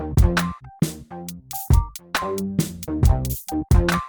Thank you.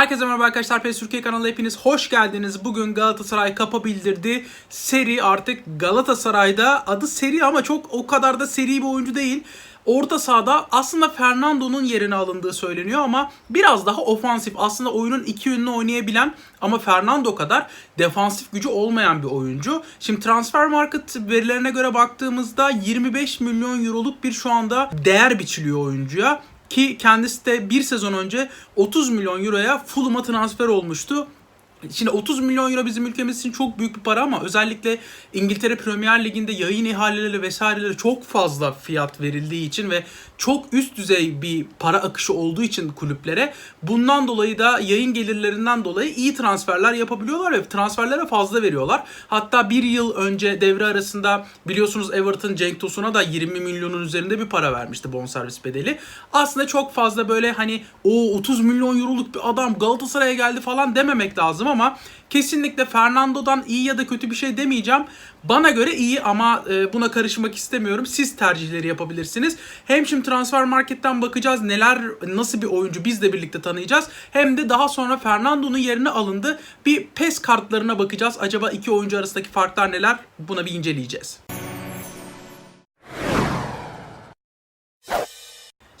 Herkese merhaba arkadaşlar. PES Türkiye kanalı hepiniz hoş geldiniz. Bugün Galatasaray kapa bildirdi. Seri artık Galatasaray'da adı seri ama çok o kadar da seri bir oyuncu değil. Orta sahada aslında Fernando'nun yerine alındığı söyleniyor ama biraz daha ofansif. Aslında oyunun iki yönünü oynayabilen ama Fernando kadar defansif gücü olmayan bir oyuncu. Şimdi transfer market verilerine göre baktığımızda 25 milyon euroluk bir şu anda değer biçiliyor oyuncuya. Ki kendisi de bir sezon önce 30 milyon euroya Fulham'a transfer olmuştu. Şimdi 30 milyon euro bizim ülkemiz için çok büyük bir para ama özellikle İngiltere Premier Ligi'nde yayın ihaleleri vesaireleri çok fazla fiyat verildiği için ve çok üst düzey bir para akışı olduğu için kulüplere bundan dolayı da yayın gelirlerinden dolayı iyi transferler yapabiliyorlar ve transferlere fazla veriyorlar. Hatta bir yıl önce devre arasında biliyorsunuz Everton Cenk Tosun'a da 20 milyonun üzerinde bir para vermişti bonservis bedeli. Aslında çok fazla böyle hani o 30 milyon euroluk bir adam Galatasaray'a geldi falan dememek lazım ama kesinlikle Fernando'dan iyi ya da kötü bir şey demeyeceğim. Bana göre iyi ama e, buna karışmak istemiyorum. Siz tercihleri yapabilirsiniz. Hem şimdi transfer marketten bakacağız neler nasıl bir oyuncu biz de birlikte tanıyacağız. Hem de daha sonra Fernando'nun yerine alındı. Bir PES kartlarına bakacağız. Acaba iki oyuncu arasındaki farklar neler? Buna bir inceleyeceğiz.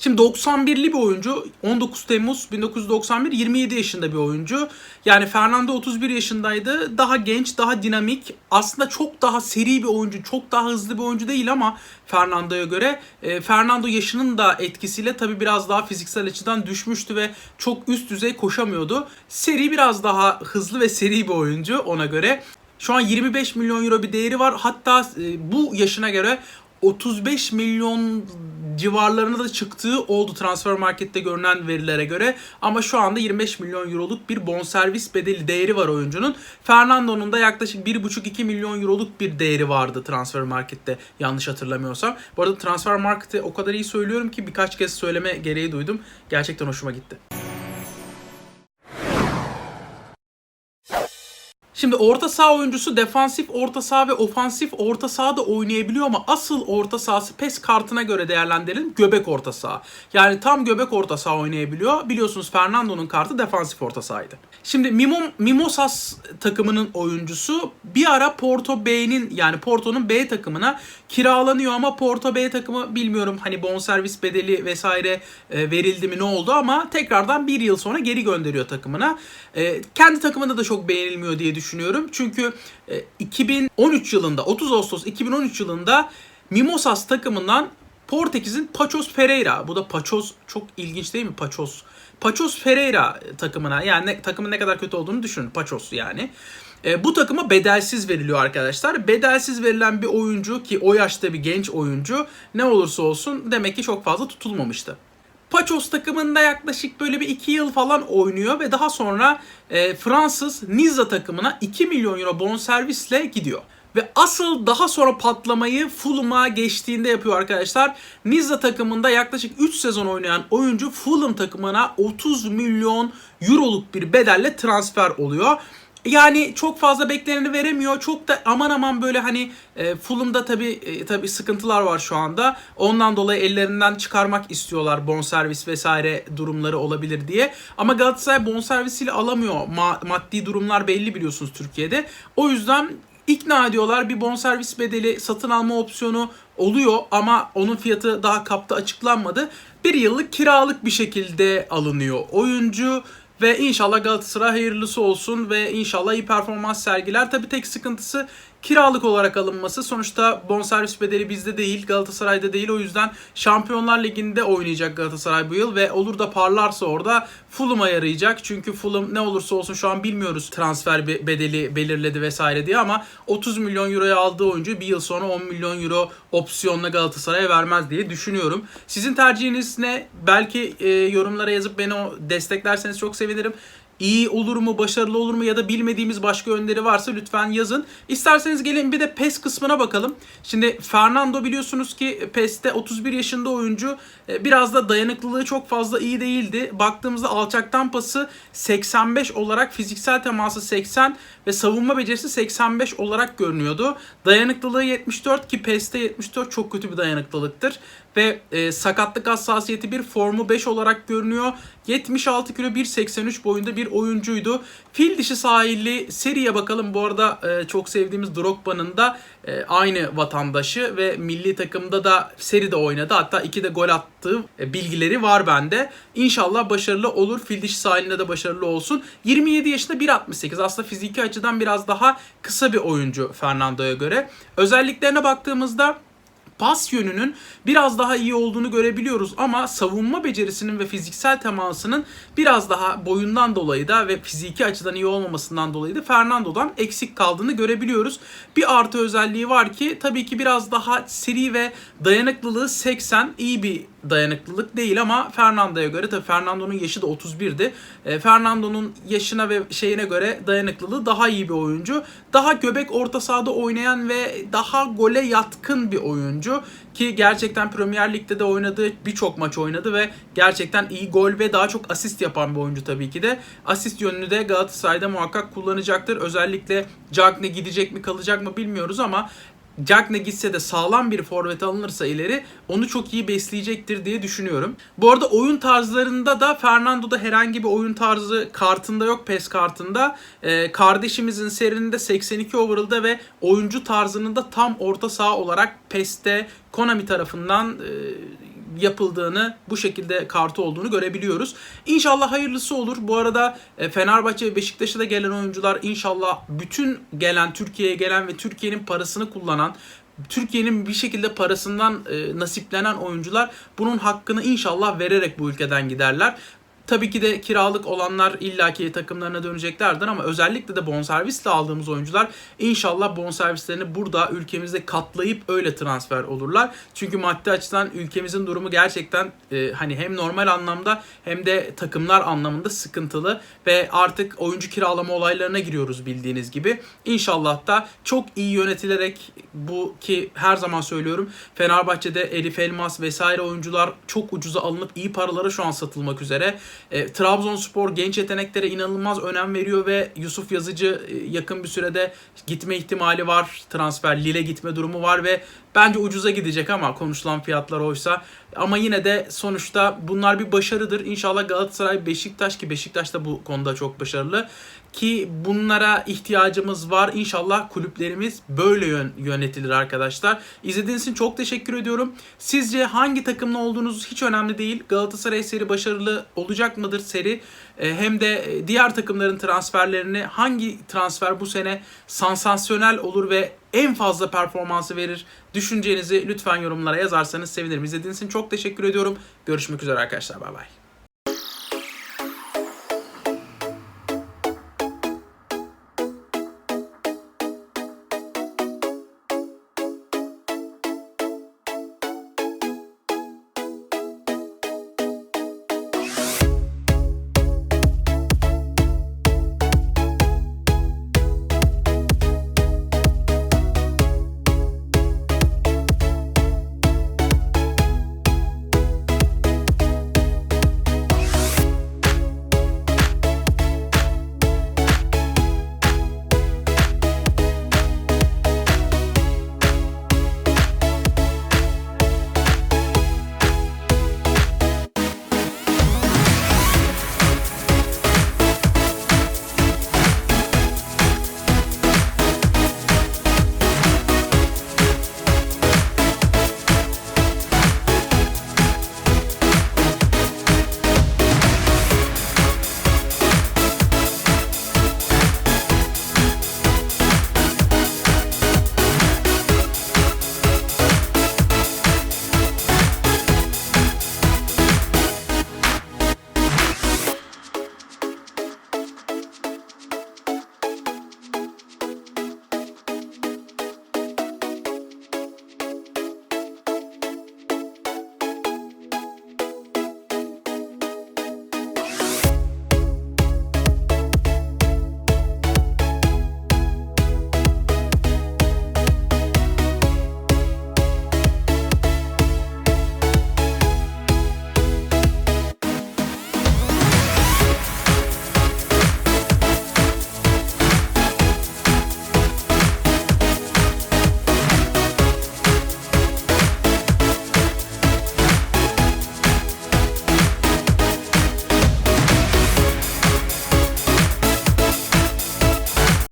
Şimdi 91'li bir oyuncu. 19 Temmuz 1991 27 yaşında bir oyuncu. Yani Fernando 31 yaşındaydı. Daha genç, daha dinamik. Aslında çok daha seri bir oyuncu, çok daha hızlı bir oyuncu değil ama Fernando'ya göre e, Fernando yaşının da etkisiyle tabii biraz daha fiziksel açıdan düşmüştü ve çok üst düzey koşamıyordu. Seri biraz daha hızlı ve seri bir oyuncu ona göre. Şu an 25 milyon euro bir değeri var. Hatta e, bu yaşına göre 35 milyon civarlarına da çıktığı oldu transfer markette görünen verilere göre. Ama şu anda 25 milyon euroluk bir bonservis bedeli değeri var oyuncunun. Fernando'nun da yaklaşık 1,5-2 milyon euroluk bir değeri vardı transfer markette yanlış hatırlamıyorsam. Bu arada transfer marketi o kadar iyi söylüyorum ki birkaç kez söyleme gereği duydum. Gerçekten hoşuma gitti. Şimdi orta saha oyuncusu defansif orta saha ve ofansif orta saha da oynayabiliyor ama asıl orta sahası PES kartına göre değerlendirelim göbek orta saha. Yani tam göbek orta saha oynayabiliyor. Biliyorsunuz Fernando'nun kartı defansif orta sahaydı. Şimdi Mimom, Mimosas takımının oyuncusu bir ara Porto B'nin yani Porto'nun B takımına kiralanıyor ama Porto B takımı bilmiyorum hani bonservis bedeli vesaire e, verildi mi ne oldu ama tekrardan bir yıl sonra geri gönderiyor takımına. E, kendi takımında da çok beğenilmiyor diye düşünüyorum. Çünkü e, 2013 yılında 30 Ağustos 2013 yılında Mimosas takımından Portekiz'in Paços Ferreira. Bu da Paços çok ilginç değil mi? Paços. Paços Ferreira takımına yani ne, takımın ne kadar kötü olduğunu düşünün. Paços yani. E, bu takıma bedelsiz veriliyor arkadaşlar. Bedelsiz verilen bir oyuncu ki o yaşta bir genç oyuncu ne olursa olsun demek ki çok fazla tutulmamıştı. Paços takımında yaklaşık böyle bir 2 yıl falan oynuyor ve daha sonra e, Fransız Niza takımına 2 milyon euro bonservisle gidiyor. Ve asıl daha sonra patlamayı Fulham'a geçtiğinde yapıyor arkadaşlar. Niza takımında yaklaşık 3 sezon oynayan oyuncu Fulham takımına 30 milyon euroluk bir bedelle transfer oluyor. Yani çok fazla bekleneni veremiyor. Çok da aman aman böyle hani e, Fulham'da tabii e, tabii sıkıntılar var şu anda. Ondan dolayı ellerinden çıkarmak istiyorlar bonservis vesaire durumları olabilir diye. Ama Galatasaray bonservisiyle alamıyor. Ma- maddi durumlar belli biliyorsunuz Türkiye'de. O yüzden ikna ediyorlar. Bir bonservis bedeli satın alma opsiyonu oluyor ama onun fiyatı daha kapta açıklanmadı. Bir yıllık kiralık bir şekilde alınıyor oyuncu. Ve inşallah Galatasaray hayırlısı olsun ve inşallah iyi performans sergiler. Tabi tek sıkıntısı kiralık olarak alınması. Sonuçta bonservis bedeli bizde değil, Galatasaray'da değil. O yüzden Şampiyonlar Ligi'nde oynayacak Galatasaray bu yıl ve olur da parlarsa orada Fulham'a yarayacak. Çünkü Fulham ne olursa olsun şu an bilmiyoruz transfer bedeli belirledi vesaire diye ama 30 milyon euroya aldığı oyuncu bir yıl sonra 10 milyon euro opsiyonla Galatasaray'a vermez diye düşünüyorum. Sizin tercihiniz ne? Belki e, yorumlara yazıp beni o desteklerseniz çok sevinirim. İyi olur mu, başarılı olur mu ya da bilmediğimiz başka yönleri varsa lütfen yazın. İsterseniz gelin bir de PES kısmına bakalım. Şimdi Fernando biliyorsunuz ki PES'te 31 yaşında oyuncu. E, Biraz da dayanıklılığı çok fazla iyi değildi. Baktığımızda alçaktan pası 85 olarak fiziksel teması 80 ve savunma becerisi 85 olarak görünüyordu. Dayanıklılığı 74 ki PES'te 74 çok kötü bir dayanıklılıktır. Ve e, sakatlık hassasiyeti bir formu 5 olarak görünüyor. 76 kilo 1.83 boyunda bir oyuncuydu. Fil dişi sahilli seriye bakalım. Bu arada e, çok sevdiğimiz Drogba'nın da e, aynı vatandaşı ve milli takımda da seride oynadı. Hatta iki de gol attığı e, bilgileri var bende. İnşallah başarılı olur. Fil dişi sahilinde de başarılı olsun. 27 yaşında 1.68. Aslında fiziki açıdan biraz daha kısa bir oyuncu Fernando'ya göre. Özelliklerine baktığımızda pas yönünün biraz daha iyi olduğunu görebiliyoruz ama savunma becerisinin ve fiziksel temasının biraz daha boyundan dolayı da ve fiziki açıdan iyi olmamasından dolayı da Fernando'dan eksik kaldığını görebiliyoruz. Bir artı özelliği var ki tabii ki biraz daha seri ve dayanıklılığı 80 iyi bir dayanıklılık değil ama Fernando'ya göre tabii Fernando'nun yaşı da 31'di. E, Fernando'nun yaşına ve şeyine göre dayanıklılığı daha iyi bir oyuncu. Daha göbek orta sahada oynayan ve daha gole yatkın bir oyuncu ki gerçekten Premier Lig'de de oynadığı birçok maç oynadı ve gerçekten iyi gol ve daha çok asist yapan bir oyuncu tabii ki de. Asist yönünü de Galatasaray'da muhakkak kullanacaktır. Özellikle Cagne gidecek mi kalacak mı bilmiyoruz ama Cagne gitse de sağlam bir forvet alınırsa ileri onu çok iyi besleyecektir diye düşünüyorum. Bu arada oyun tarzlarında da Fernando'da herhangi bir oyun tarzı kartında yok PES kartında. Ee, kardeşimizin serinin de 82 overall'da ve oyuncu tarzının da tam orta saha olarak PES'te Konami tarafından e, yapıldığını, bu şekilde kartı olduğunu görebiliyoruz. İnşallah hayırlısı olur. Bu arada e, Fenerbahçe ve Beşiktaş'a da gelen oyuncular inşallah bütün gelen, Türkiye'ye gelen ve Türkiye'nin parasını kullanan Türkiye'nin bir şekilde parasından e, nasiplenen oyuncular bunun hakkını inşallah vererek bu ülkeden giderler. Tabii ki de kiralık olanlar illaki takımlarına döneceklerdir ama özellikle de bonservisle aldığımız oyuncular inşallah bonservislerini burada ülkemizde katlayıp öyle transfer olurlar. Çünkü maddi açıdan ülkemizin durumu gerçekten e, hani hem normal anlamda hem de takımlar anlamında sıkıntılı ve artık oyuncu kiralama olaylarına giriyoruz bildiğiniz gibi. İnşallah da çok iyi yönetilerek bu ki her zaman söylüyorum Fenerbahçe'de Elif Elmas vesaire oyuncular çok ucuza alınıp iyi paralara şu an satılmak üzere. E, Trabzonspor genç yeteneklere inanılmaz önem veriyor ve Yusuf Yazıcı e, yakın bir sürede gitme ihtimali var. Transfer Lille gitme durumu var ve bence ucuza gidecek ama konuşulan fiyatlar oysa. Ama yine de sonuçta bunlar bir başarıdır. İnşallah Galatasaray, Beşiktaş ki Beşiktaş da bu konuda çok başarılı ki bunlara ihtiyacımız var. İnşallah kulüplerimiz böyle yön, yönetilir arkadaşlar. İzlediğiniz için çok teşekkür ediyorum. Sizce hangi takımla olduğunuz hiç önemli değil. Galatasaray seri başarılı olacak mıdır seri? E, hem de e, diğer takımların transferlerini hangi transfer bu sene sansasyonel olur ve en fazla performansı verir? Düşüncenizi lütfen yorumlara yazarsanız sevinirim. İzlediğiniz için çok teşekkür ediyorum. Görüşmek üzere arkadaşlar. Bay bay.